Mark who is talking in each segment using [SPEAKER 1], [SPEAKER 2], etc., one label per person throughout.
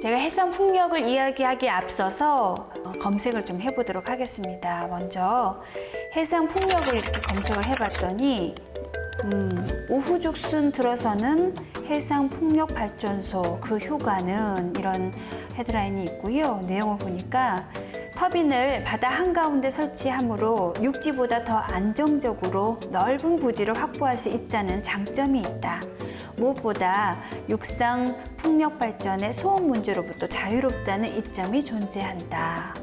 [SPEAKER 1] 제가 해상 풍력을 이야기하기에 앞서서 어, 검색을 좀 해보도록 하겠습니다. 먼저 해상 풍력을 이렇게 검색을 해봤더니 음, 우후죽순 들어서는 해상 풍력 발전소 그 효과는 이런 헤드라인이 있고요. 내용을 보니까 터빈을 바다 한가운데 설치함으로 육지보다 더 안정적으로 넓은 부지를 확보할 수 있다는 장점이 있다. 무엇보다 육상 풍력 발전의 소음 문제로부터 자유롭다는 이점이 존재한다.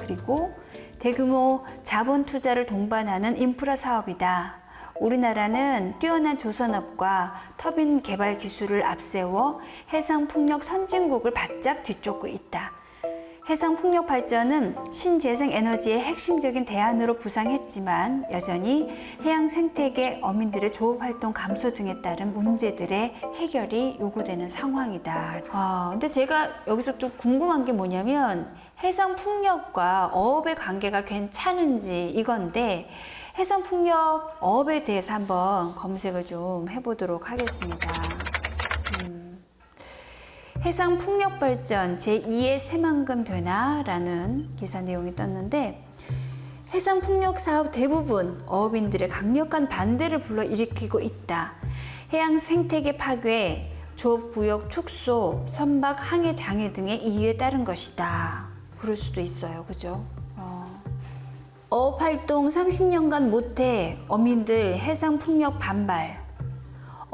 [SPEAKER 1] 그리고 대규모 자본 투자를 동반하는 인프라 사업이다. 우리나라는 뛰어난 조선업과 터빈 개발 기술을 앞세워 해상 풍력 선진국을 바짝 뒤쫓고 있다. 해상 풍력 발전은 신재생 에너지의 핵심적인 대안으로 부상했지만 여전히 해양 생태계 어민들의 조업 활동 감소 등에 따른 문제들의 해결이 요구되는 상황이다. 아, 근데 제가 여기서 좀 궁금한 게 뭐냐면 해상 풍력과 어업의 관계가 괜찮은지 이건데 해상 풍력 어업에 대해서 한번 검색을 좀 해보도록 하겠습니다. 해상 풍력 발전 제2의 새만금 되나 라는 기사 내용이 떴는데 해상 풍력 사업 대부분 어업인들의 강력한 반대를 불러일으키고 있다. 해양 생태계 파괴, 조업 구역 축소, 선박 항해 장애 등의 이유에 따른 것이다. 그럴 수도 있어요. 그죠? 어. 어업 활동 30년간 못해 어민들 해상 풍력 반발.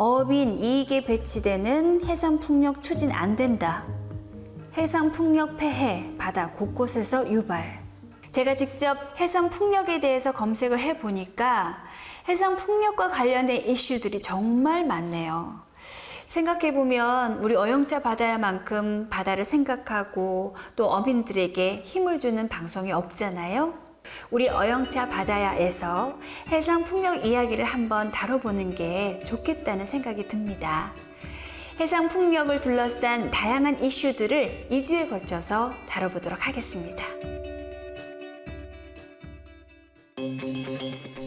[SPEAKER 1] 어업인 이익에 배치되는 해상 풍력 추진 안 된다. 해상 풍력 폐해 바다 곳곳에서 유발. 제가 직접 해상 풍력에 대해서 검색을 해 보니까 해상 풍력과 관련된 이슈들이 정말 많네요. 생각해 보면 우리 어영차 바다야만큼 바다를 생각하고 또 어민들에게 힘을 주는 방송이 없잖아요. 우리 어영차 바다야에서 해상 풍력 이야기를 한번 다뤄보는 게 좋겠다는 생각이 듭니다. 해상 풍력을 둘러싼 다양한 이슈들을 2주에 걸쳐서 다뤄보도록 하겠습니다.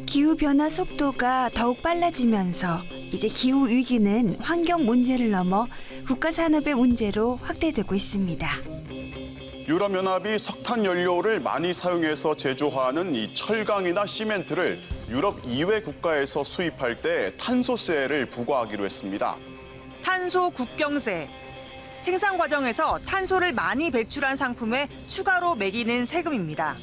[SPEAKER 2] 기후 변화 속도가 더욱 빨라지면서 이제 기후 위기는 환경 문제를 넘어 국가 산업의 문제로 확대되고 있습니다.
[SPEAKER 3] 유럽연합이 석탄 연료를 많이 사용해서 제조하는 이 철강이나 시멘트를 유럽 이외 국가에서 수입할 때 탄소세를 부과하기로 했습니다.
[SPEAKER 4] 탄소 국경세. 생산 과정에서 탄소를 많이 배출한 상품에 추가로 매기는 세금입니다.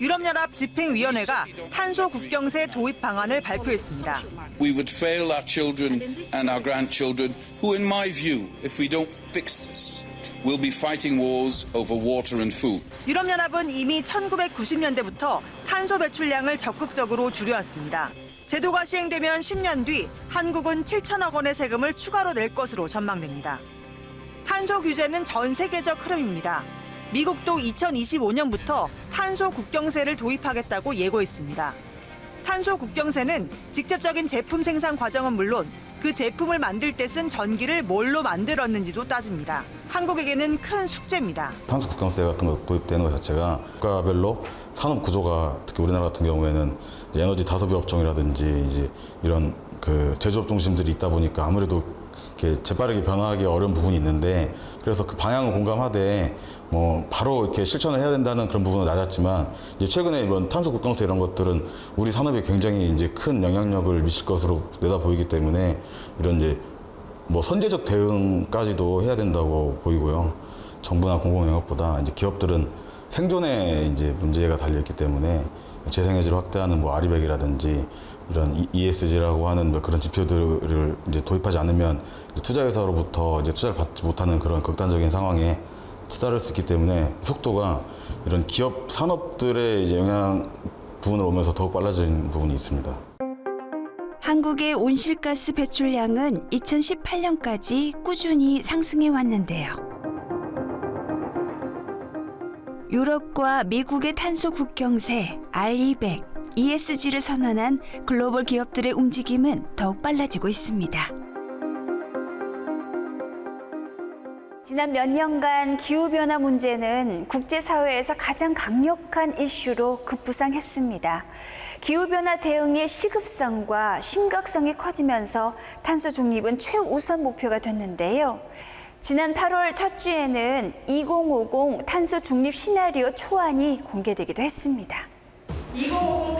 [SPEAKER 4] 유럽연합 집행위원회가 탄소 국경세 도입 방안을 발표했습니다.
[SPEAKER 5] we would fail our children and our grandchildren, who, in my view, if we don't fix this, will be fighting wars over water and food.
[SPEAKER 4] 유럽연합은 이미 1990년대부터 탄소 배출량을 적극적으로 줄여왔습니다. 제도가 시행되면 10년 뒤 한국은 7천억 원의 세금을 추가로 낼 것으로 전망됩니다. 탄소 규제는 전 세계적 흐름입니다. 미국도 2025년부터 탄소 국경세를 도입하겠다고 예고했습니다. 탄소 국경세는 직접적인 제품 생산 과정은 물론 그 제품을 만들 때 쓴 전기를 뭘로 만들었는지도 따집니다. 한국에게는 큰 숙제입니다.
[SPEAKER 6] 탄소 국경세 같은 거 도입되는 것 자체가 국가별로 산업 구조가 특히 우리나라 같은 경우에는 에너지 다소비 업종이라든지 이제 이런 그 제조업 중심들이 있다 보니까 아무래도 이렇게 재빠르게 변화하기 어려운 부분이 있는데 그래서 그 방향을 공감하되 뭐 바로 이렇게 실천을 해야 된다는 그런 부분은 낮았지만 이제 최근에 이번 탄소 국경세 이런 것들은 우리 산업에 굉장히 이제 큰 영향력을 미칠 것으로 내다 보이기 때문에 이런 이제 뭐 선제적 대응까지도 해야 된다고 보이고요. 정부나 공공영역보다 이제 기업들은 생존에 이제 문제가 달려 있기 때문에 재생에너지를 확대하는 뭐 아리백이라든지 이런 ESG라고 하는 뭐 그런 지표들을 이제 도입하지 않으면 투자회사로부터 이제 투자를 받지 못하는 그런 극단적인 상황에 수 있기 때문에 속도가 이런 기업 산업들의 이제 영향 부분을 오면서 더욱 빨라진 부분이 있습니다.
[SPEAKER 2] 한국의 온실가스 배출량은 2018년까지 꾸준히 상승해 왔는데요. 유럽과 미국의 탄소 국경세, R200, ESG를 선언한 글로벌 기업들의 움직임은 더욱 빨라지고 있습니다.
[SPEAKER 1] 지난 몇 년간 기후변화 문제는 국제사회에서 가장 강력한 이슈로 급부상했습니다. 기후변화 대응의 시급성과 심각성이 커지면서 탄소 중립은 최우선 목표가 됐는데요.
[SPEAKER 7] 지난 8월 첫 주에는 2050 탄소 중립 시나리오 초안이 공개되기도 했습니다.
[SPEAKER 8] 2050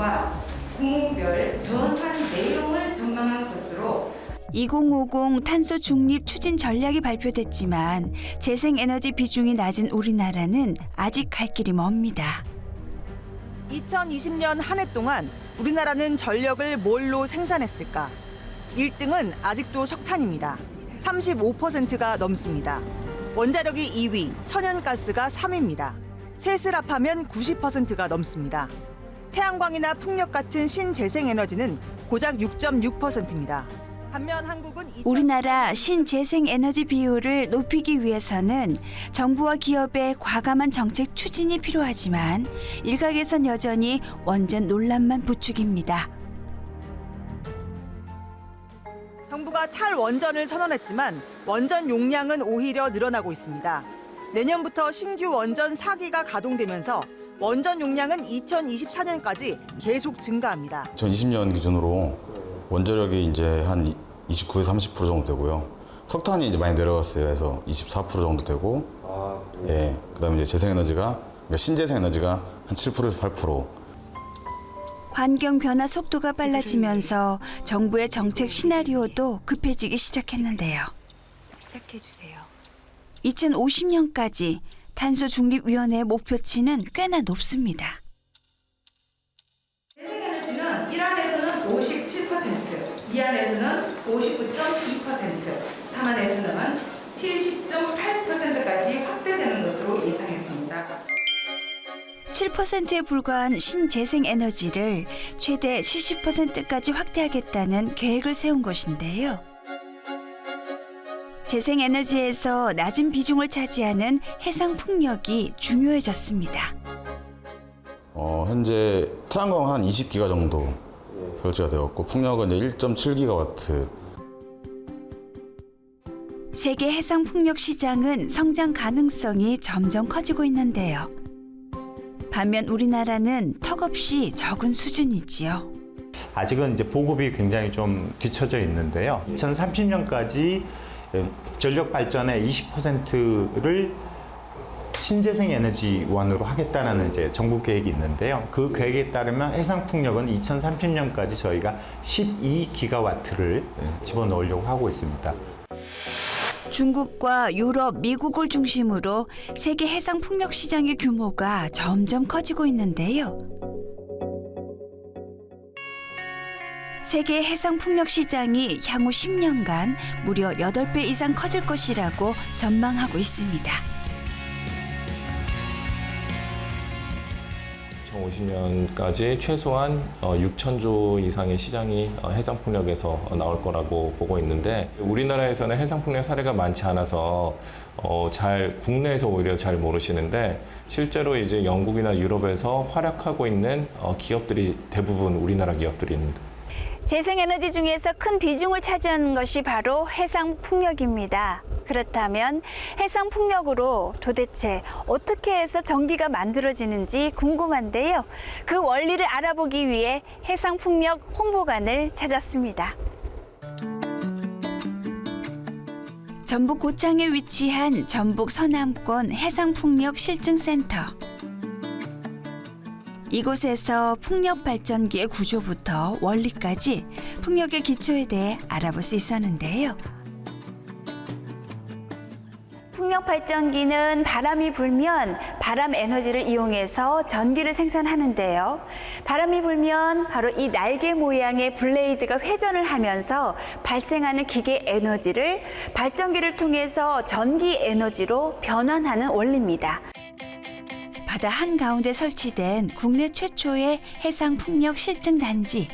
[SPEAKER 8] 미래상과 구문별 전환 내용을 전망한 것으로
[SPEAKER 1] 2050 탄소 중립 추진 전략이 발표됐지만 재생에너지 비중이 낮은 우리나라는 아직 갈 길이 멉니다.
[SPEAKER 4] 2020년 한 해 동안 우리나라는 전력을 뭘로 생산했을까? 1등은 아직도 석탄입니다. 35%가 넘습니다. 원자력이 2위, 천연가스가 3위입니다. 셋을 합하면 90%가 넘습니다. 태양광이나 풍력 같은 신재생 에너지는 고작 6.6%입니다. 반면 한국은 2000
[SPEAKER 1] 우리나라 신재생 에너지 비율을 높이기 위해서는 정부와 기업의 과감한 정책 추진이 필요하지만 일각에선 여전히 원전 논란만 부추깁니다.
[SPEAKER 4] 정부가 탈원전을 선언했지만 원전 용량은 오히려 늘어나고 있습니다. 내년부터 신규 원전 4기가 가동되면서 원전 용량은 2024년까지 계속 증가합니다.
[SPEAKER 6] 2020년 기준으로 원자력이 이제 한 29에서 30% 정도 되고요. 석탄이 이제 많이 내려갔어요. 그래서 24% 정도 되고, 예, 그다음에 이제 재생에너지가 그러니까 신재생 에너지가 한 7%에서 8%.
[SPEAKER 1] 환경 변화 속도가 빨라지면서 정부의 정책 시나리오도 급해지기 시작했는데요.
[SPEAKER 7] 시작해 주세요.
[SPEAKER 1] 2050년까지 탄소 중립 위원회의 목표치는 꽤나 높습니다.
[SPEAKER 8] 재생에너지는 1안에서는 57%, 2안에서는 59.2%, 3안에서는 70.8%까지 확대되는 것으로 예상했습니다.
[SPEAKER 1] 7%에 불과한 신재생 에너지를 최대 70%까지 확대하겠다는 계획을 세운 것인데요. 재생 에너지에서 낮은 비중을 차지하는 해상 풍력이 중요해졌습니다.
[SPEAKER 6] 어, 현재 태양광 한 20기가 정도 설치가 되었고 풍력은 이제 1.7기가와트.
[SPEAKER 1] 세계 해상 풍력 시장은 성장 가능성이 점점 커지고 있는데요. 반면 우리나라는 턱없이 적은 수준이지요.
[SPEAKER 9] 아직은 이제 보급이 굉장히 좀 뒤처져 있는데요. 2030년까지 전력 발전의 20%를 신재생 에너지원으로 하겠다는 이제 정부 계획이 있는데요. 그 계획에 따르면 해상 풍력은 2030년까지 저희가 12기가와트를 집어넣으려고 하고 있습니다.
[SPEAKER 1] 중국과 유럽, 미국을 중심으로 세계 해상 풍력 시장의 규모가 점점 커지고 있는데요. 세계 해상 풍력 시장이 향후 10년간 무려 8배 이상 커질 것이라고 전망하고 있습니다.
[SPEAKER 10] 2050년까지 최소한 6천조 이상의 시장이 어, 해상풍력에서 어, 나올 거라고 보고 있는데 우리나라에서는 해상풍력 사례가 많지 않아서 어, 잘 국내에서 오히려 잘 모르시는데 실제로 이제 영국이나 유럽에서 활약하고 있는 어, 기업들이 대부분 우리나라 기업들입니다.
[SPEAKER 7] 재생에너지 중에서 큰 비중을 차지하는 것이 바로 해상 풍력입니다. 그렇다면 해상 풍력으로 도대체 어떻게 해서 전기가 만들어지는지 궁금한데요. 그 원리를 알아보기 위해 해상 풍력 홍보관을 찾았습니다.
[SPEAKER 1] 전북 고창에 위치한 전북 서남권 해상풍력 실증센터. 이곳에서 풍력 발전기의 구조부터 원리까지 풍력의 기초에 대해 알아볼 수 있었는데요.
[SPEAKER 7] 풍력 발전기는 바람이 불면 바람 에너지를 이용해서 전기를 생산하는데요. 바람이 불면 바로 이 날개 모양의 블레이드가 회전을 하면서 발생하는 기계 에너지를 발전기를 통해서 전기 에너지로 변환하는 원리입니다.
[SPEAKER 1] 바다 한가운데 설치된 국내 최초의 해상 풍력 실증 단지.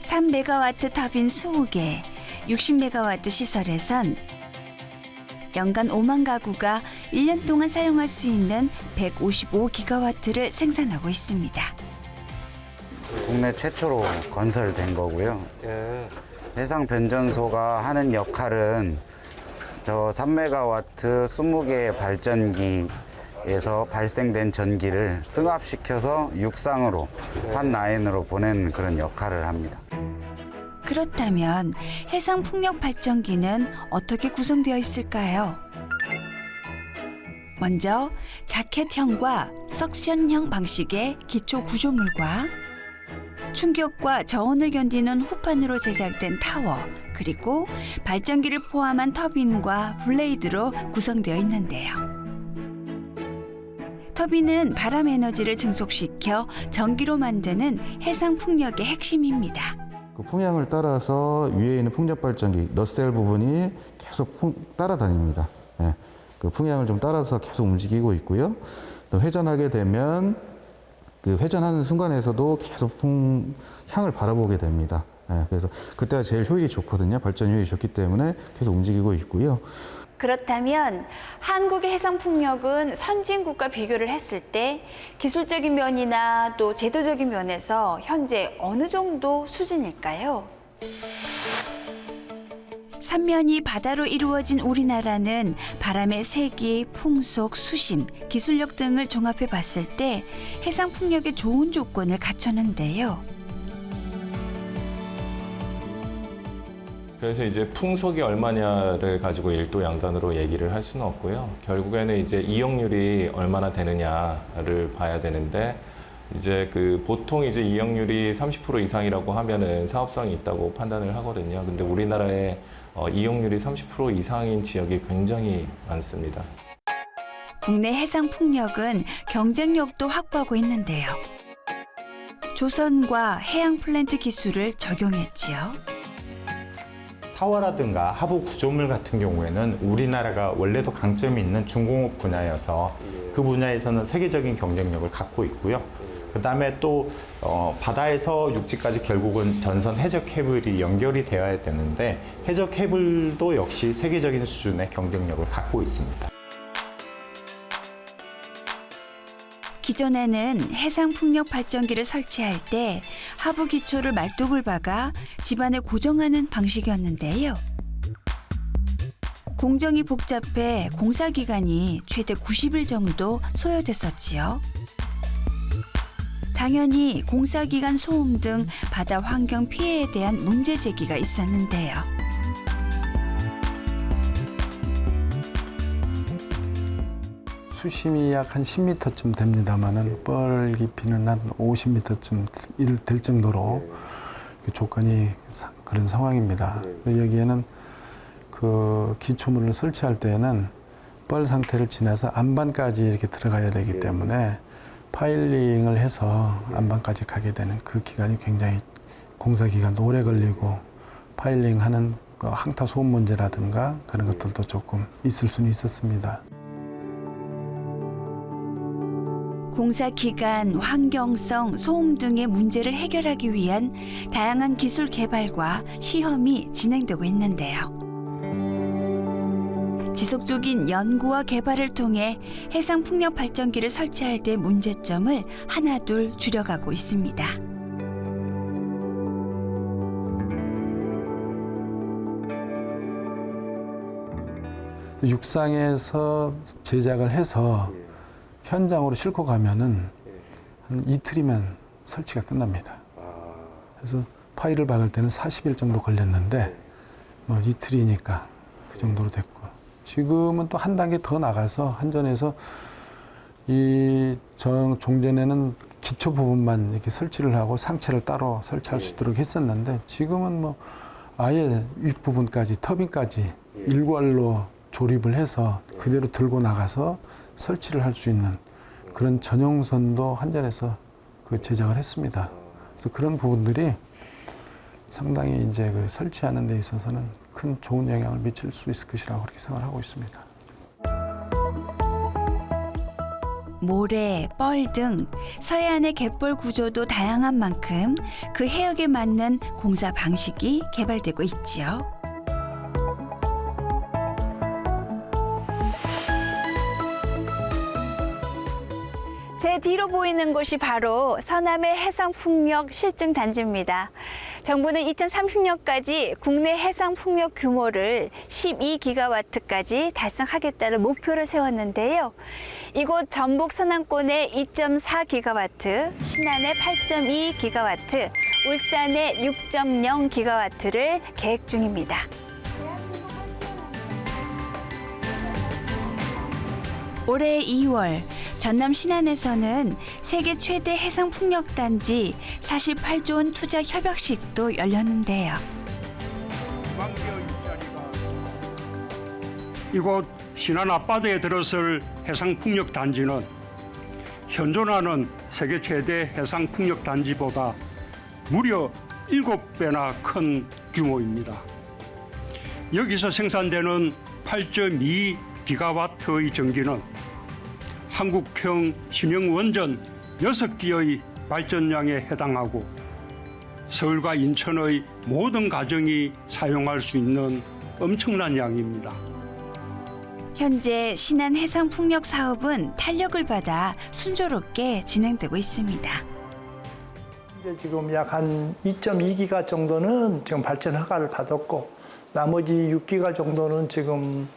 [SPEAKER 1] 3메가와트 터빈 20개, 60메가와트 시설에선 연간 5만 가구가 1년 동안 사용할 수 있는 155기가와트를 생산하고 있습니다.
[SPEAKER 11] 국내 최초로 건설된 거고요. 해상 변전소가 하는 역할은 저 3메가와트 20개의 발전기 에서 발생된 전기를 승합시켜서 육상으로 한 라인으로 보내는 그런 역할을 합니다.
[SPEAKER 1] 그렇다면 해상 풍력 발전기는 어떻게 구성되어 있을까요? 먼저 자켓형과 석션형 방식의 기초 구조물과 충격과 저온을 견디는 호판으로 제작된 타워, 그리고 발전기를 포함한 터빈과 블레이드로 구성되어 있는데요. 터빈은 바람 에너지를 증속시켜 전기로 만드는 해상 풍력의 핵심입니다.
[SPEAKER 6] 그 풍향을 따라서 위에 있는 풍력 발전기 너셀 부분이 계속 풍- 따라다닙니다. 예. 그 풍향을 좀 따라서 계속 움직이고 있고요. 또 회전하게 되면 그 회전하는 순간에서도 계속 풍향을 바라보게 됩니다. 예. 그래서 그때가 제일 효율이 좋거든요. 발전 효율이 좋기 때문에 계속 움직이고 있고요.
[SPEAKER 7] 그렇다면 한국의 해상 풍력은 선진국과 비교를 했을 때 기술적인 면이나 또 제도적인 면에서 현재 어느 정도 수준일까요?
[SPEAKER 1] 삼면이 바다로 이루어진 우리나라는 바람의 세기, 풍속, 수심, 기술력 등을 종합해 봤을 때 해상 풍력의 좋은 조건을 갖췄는데요.
[SPEAKER 10] 그래서 이제 풍속이 얼마냐를 가지고 일도 양단으로 얘기를 할 수는 없고요. 결국에는 이제 이용률이 얼마나 되느냐를 봐야 되는데 이제 그 보통 이제 이용률이 30% 이상이라고 하면은 사업성이 있다고 판단을 하거든요. 근데 우리나라에 어, 이용률이 30% 이상인 지역이 굉장히 많습니다.
[SPEAKER 1] 국내 해상 풍력은 경쟁력도 확보하고 있는데요. 조선과 해양 플랜트 기술을 적용했지요.
[SPEAKER 9] 타워라든가 하부 구조물 같은 경우에는 우리나라가 원래도 강점이 있는 중공업 분야여서 그 분야에서는 세계적인 경쟁력을 갖고 있고요. 그 다음에 또 어, 바다에서 육지까지 결국은 전선 해적 케이블이 연결이 되어야 되는데 해적 케이블도 역시 세계적인 수준의 경쟁력을 갖고 있습니다.
[SPEAKER 1] 기존에는 해상 풍력 발전기를 설치할 때 하부 기초를 말뚝을 박아 집안에 고정하는 방식이었는데요. 공정이 복잡해 공사 기간이 최대 90일 정도 소요됐었지요. 당연히 공사 기간 소음 등 바다 환경 피해에 대한 문제 제기가 있었는데요.
[SPEAKER 12] 수심이 약 한 10m쯤 됩니다만은 뻘 깊이는 한 50m쯤 될 정도로 그 조건이 사- 그런 상황입니다. 그래서 여기에는 그 기초물을 설치할 때에는 뻘 상태를 지나서 안반까지 이렇게 들어가야 되기 때문에 파일링을 해서 안반까지 가게 되는 그 기간이 굉장히 공사 기간도 오래 걸리고 파일링하는 그 항타 소음 문제라든가 그런 것들도 조금 있을 수는 있었습니다.
[SPEAKER 1] 공사 기간, 환경성, 소음 등의 문제를 해결하기 위한 다양한 기술 개발과 시험이 진행되고 있는데요. 지속적인 연구와 개발을 통해 해상 풍력 발전기를 설치할 때 문제점을 하나둘 줄여가고 있습니다.
[SPEAKER 12] 육상에서 제작을 해서 현장으로 싣고 가면은 한 이틀이면 설치가 끝납니다. 그래서 파일을 박을 때는 40일 정도 걸렸는데 뭐 이틀이니까 그 정도로 됐고. 지금은 또 한 단계 더 나가서 한전에서 이 정, 종전에는 기초 부분만 이렇게 설치를 하고 상체를 따로 설치할 수 있도록 했었는데 지금은 뭐 아예 윗부분까지 터빈까지 일괄로 조립을 해서 그대로 들고 나가서 설치를 할 수 있는 그런 전용선도 한전에서 그 제작을 했습니다. 그래서 그런 부분들이 상당히 이제 그 설치하는 데 있어서는 큰 좋은 영향을 미칠 수 있을 것이라고 그렇게 생각을 하고 있습니다.
[SPEAKER 1] 모래, 뻘 등 서해안의 갯벌 구조도 다양한 만큼 그 해역에 맞는 공사 방식이 개발되고 있지요.
[SPEAKER 7] 뒤로 보이는 곳이 바로 서남의 해상풍력 실증단지입니다. 정부는 2030년까지 국내 해상풍력 규모를 12기가와트까지 달성하겠다는 목표를 세웠는데요. 이곳 전북 서남권의 2.4기가와트, 신안의 8.2기가와트, 울산의 6.0기가와트를 계획 중입니다.
[SPEAKER 1] 올해 2월 전남 신안에서는 세계 최대 해상 풍력 단지 48조 원 투자 협약식도 열렸는데요.
[SPEAKER 13] 이곳 신안 앞바다에 들어설 해상 풍력 단지는 현존하는 세계 최대 해상 풍력 단지보다 무려 7배나 큰 규모입니다. 여기서 생산되는 8.2 기가와트의 전기는 한국형 신형 원전 6기의 발전량에 해당하고 서울과 인천의 모든 가정이 사용할 수 있는 엄청난 양입니다.
[SPEAKER 1] 현재 신안 해상 풍력 사업은 탄력을 받아 순조롭게 진행되고 있습니다.
[SPEAKER 14] 이제 지금 약 한 2.2기가 정도는 지금 발전 허가를 받았고 나머지 6기가 정도는 지금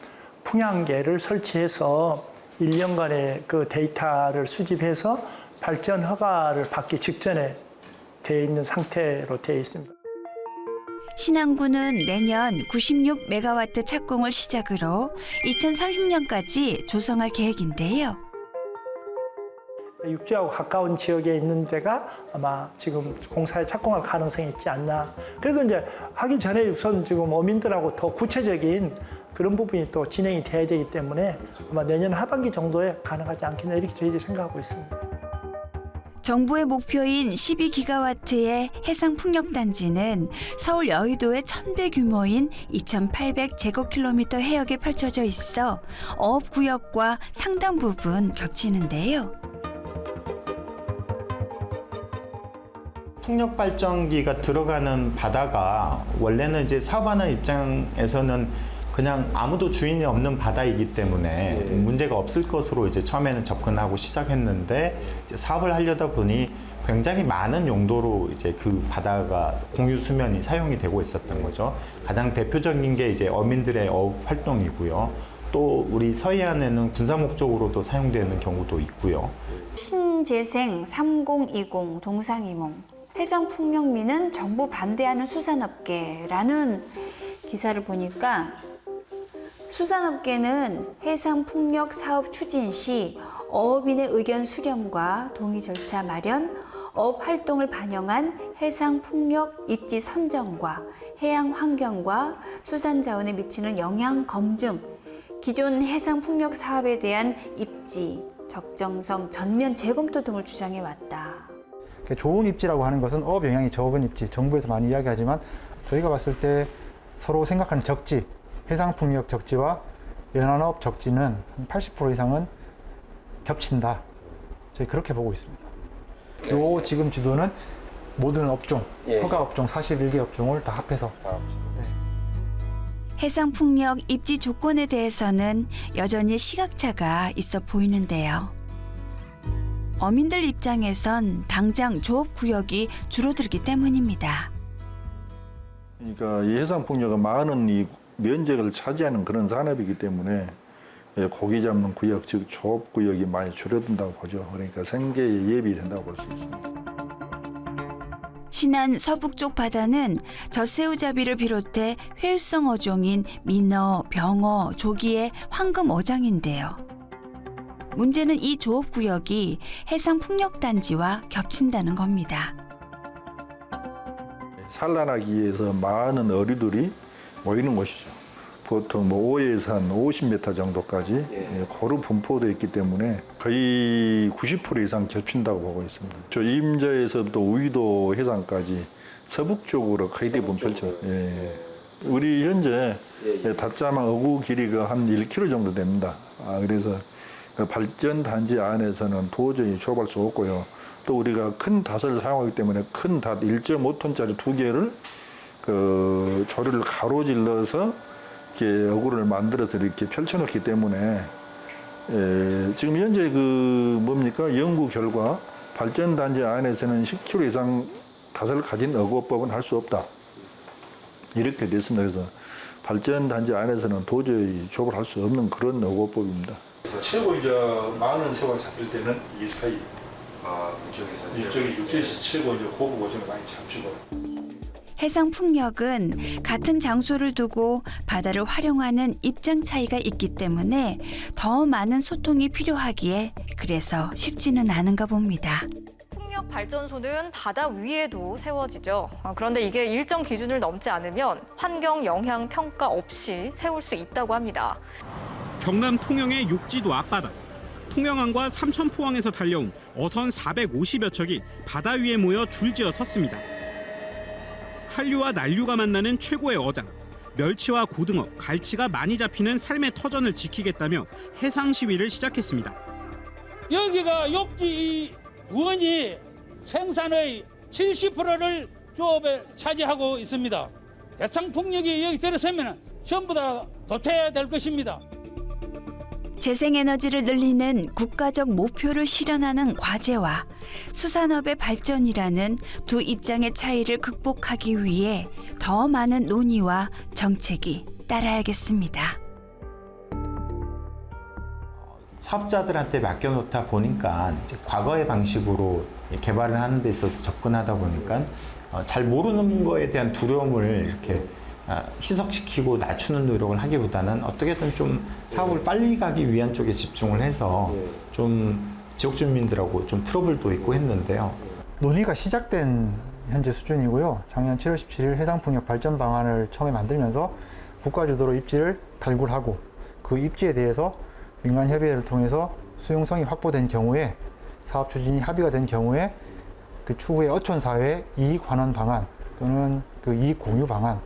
[SPEAKER 14] 풍향계를 설치해서 1년간의 그 데이터를 수집해서 발전 허가를 받기 직전에 돼 있는 상태로 되어 있습니다.
[SPEAKER 1] 신안군은 내년 96메가와트 착공을 시작으로 2030년까지 조성할 계획인데요.
[SPEAKER 14] 육지하고 가까운 지역에 있는 데가 아마 지금 공사에 착공할 가능성이 있지 않나. 그래도 이제 하기 전에 우선 지금 어민들하고 더 구체적인 그런 부분이 또 진행이 돼야 되기 때문에 아마 내년 하반기 정도에 가능하지 않겠나 이렇게 저희들이 생각하고 있습니다.
[SPEAKER 1] 정부의 목표인 12기가와트의 해상 풍력 단지는 서울 여의도의 1000배 규모인 2800제곱킬로미터 해역에 펼쳐져 있어 어업 구역과 상당 부분 겹치는데요.
[SPEAKER 9] 풍력 발전기가 들어가는 바다가 원래는 이제 사업하는 입장에서는 그냥 아무도 주인이 없는 바다이기 때문에 문제가 없을 것으로 이제 처음에는 접근하고 시작했는데 사업을 하려다 보니 굉장히 많은 용도로 이제 그 바다가 공유 수면이 사용이 되고 있었던 거죠. 가장 대표적인 게 이제 어민들의 어업 활동이고요. 또 우리 서해안에는 군사 목적으로도 사용되는 경우도 있고요.
[SPEAKER 7] 신재생 3020 동상이몽 해상 풍력민은 정부 반대하는 수산업계라는 기사를 보니까 수산업계는 해상풍력 사업 추진 시 어업인의 의견 수렴과 동의 절차 마련, 어업 활동을 반영한 해상풍력 입지 선정과 해양 환경과 수산 자원에 미치는 영향 검증, 기존 해상풍력 사업에 대한 입지, 적정성, 전면 재검토 등을 주장해 왔다.
[SPEAKER 15] 좋은 입지라고 하는 것은 어업 영향이 적은 입지, 정부에서 많이 이야기하지만 저희가 봤을 때 서로 생각하는 적지, 해상풍력 적지와 연안업 적지는 한 80% 이상은 겹친다. 저희 그렇게 보고 있습니다. 요 지금 지도는 모든 업종, 허가 업종 41개 업종을 다 합해서
[SPEAKER 1] 해상 풍력 입지 조건에 대해서는 여전히 시각차가 있어 보이는데요. 어민들 입장에선 당장 조업 구역이 줄어들기 때문입니다.
[SPEAKER 16] 그러니까 이 해상풍력은 많은 이 면적을 차지하는 그런 산업이기 때문에 예, 고기 잡는 구역, 즉 조업 구역이 많이 줄어든다고 보죠. 그러니까 생계에 예비된다고 볼 수 있습니다.
[SPEAKER 1] 신안 서북쪽 바다는 젖새우잡이를 비롯해 회유성 어종인 민어, 병어, 조기의 황금 어장인데요. 문제는 이 조업 구역이 해상 풍력 단지와 겹친다는 겁니다.
[SPEAKER 16] 산란하기 위해서 많은 어류들이 모이는 곳이죠. 보통 뭐 5에서 한 50m 정도까지 예, 고루 분포되어 있기 때문에 거의 90% 이상 겹친다고 보고 있습니다. 저 임자에서부터 우이도 해상까지 서북쪽으로 거의 대부분 펼쳐. 예. 우리 현재 닷자망 어구 길이가 한 1km 정도 됩니다. 아, 그래서 그 발전 단지 안에서는 도저히 좁을 수 없고요. 또 우리가 큰 닷을 사용하기 때문에 큰 닷 1.5톤짜리 두 개를 그 조류를 가로질러서 이렇게 어구를 만들어서 이렇게 펼쳐놓기 때문에 에, 지금 현재 그 뭡니까 연구 결과 발전 단지 안에서는 10km 이상 닷을 가진 어고법은 할 수 없다. 이렇게 됐습니다. 그래서 발전 단지 안에서는 도저히 조업을 할 수 없는 그런 어고법입니다. 최고 이제 많은 새가 잡힐 때는 이 사이. 아, 그쪽에서 이쪽이 육지에서 최고 이제 고급 오징어 많이 잡히고.
[SPEAKER 1] 해상 풍력은 같은 장소를 두고 바다를 활용하는 입장 차이가 있기 때문에 더 많은 소통이 필요하기에 그래서 쉽지는 않은가 봅니다.
[SPEAKER 17] 풍력 발전소는 바다 위에도 세워지죠. 어, 그런데 이게 일정 기준을 넘지 않으면 환경 영향 평가 없이 세울 수 있다고 합니다.
[SPEAKER 18] 경남 통영의 육지도 앞바다. 통영항과 삼천포항에서 달려온 어선 450여 척이 바다 위에 모여 줄지어 섰습니다. 한류와 난류가 만나는 최고의 어장. 멸치와 고등어, 갈치가 많이 잡히는 삶의 터전을 지키겠다며 해상 시위를 시작했습니다.
[SPEAKER 19] 여기가 욕지 원이 생산의 70%를 조업에 차지하고 있습니다. 해상 풍력이 여기 들어서면 전부 다 도태될 것입니다.
[SPEAKER 1] 재생에너지를 늘리는 국가적 목표를 실현하는 과제와 수산업의 발전이라는 두 입장의 차이를 극복하기 위해 더 많은 논의와 정책이 따라야겠습니다.
[SPEAKER 9] 사업자들한테 맡겨놓다 보니까 과거의 방식으로 개발을 하는 데 있어서 접근하다 보니까 어, 잘 모르는 거에 대한 두려움을 이렇게 아, 희석시키고 낮추는 노력을 하기보다는 어떻게든 좀 사업을 빨리 가기 위한 쪽에 집중을 해서 좀 지역 주민들하고 좀 트러블도 있고 했는데요.
[SPEAKER 15] 논의가 시작된 현재 수준이고요. 작년 7월 17일 해상풍력 발전 방안을 처음에 만들면서 국가 주도로 입지를 발굴하고 그 입지에 대해서 민간 협의회를 통해서 수용성이 확보된 경우에 사업 추진이 합의가 된 경우에 그 추후에 어촌 사회 이익 환원 방안 또는 그 이익 공유 방안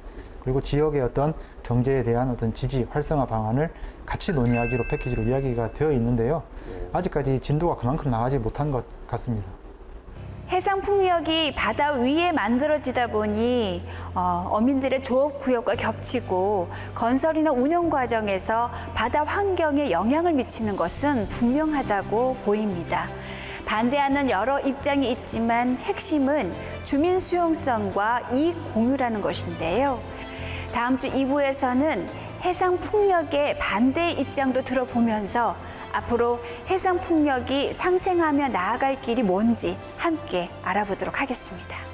[SPEAKER 15] 그리고 지역의 어떤 경제에 대한 어떤 지지 활성화 방안을 같이 논의하기로 패키지로 이야기가 되어 있는데요. 아직까지 진도가 그만큼 나가지 못한 것 같습니다.
[SPEAKER 7] 해상 풍력이 바다 위에 만들어지다 보니 어, 어민들의 조업 구역과 겹치고 건설이나 운영 과정에서 바다 환경에 영향을 미치는 것은 분명하다고 보입니다. 반대하는 여러 입장이 있지만 핵심은 주민 수용성과 이익 공유라는 것인데요. 다음 주 2부에서는 해상 풍력의 반대 입장도 들어보면서 앞으로 해상 풍력이 상생하며 나아갈 길이 뭔지 함께 알아보도록 하겠습니다.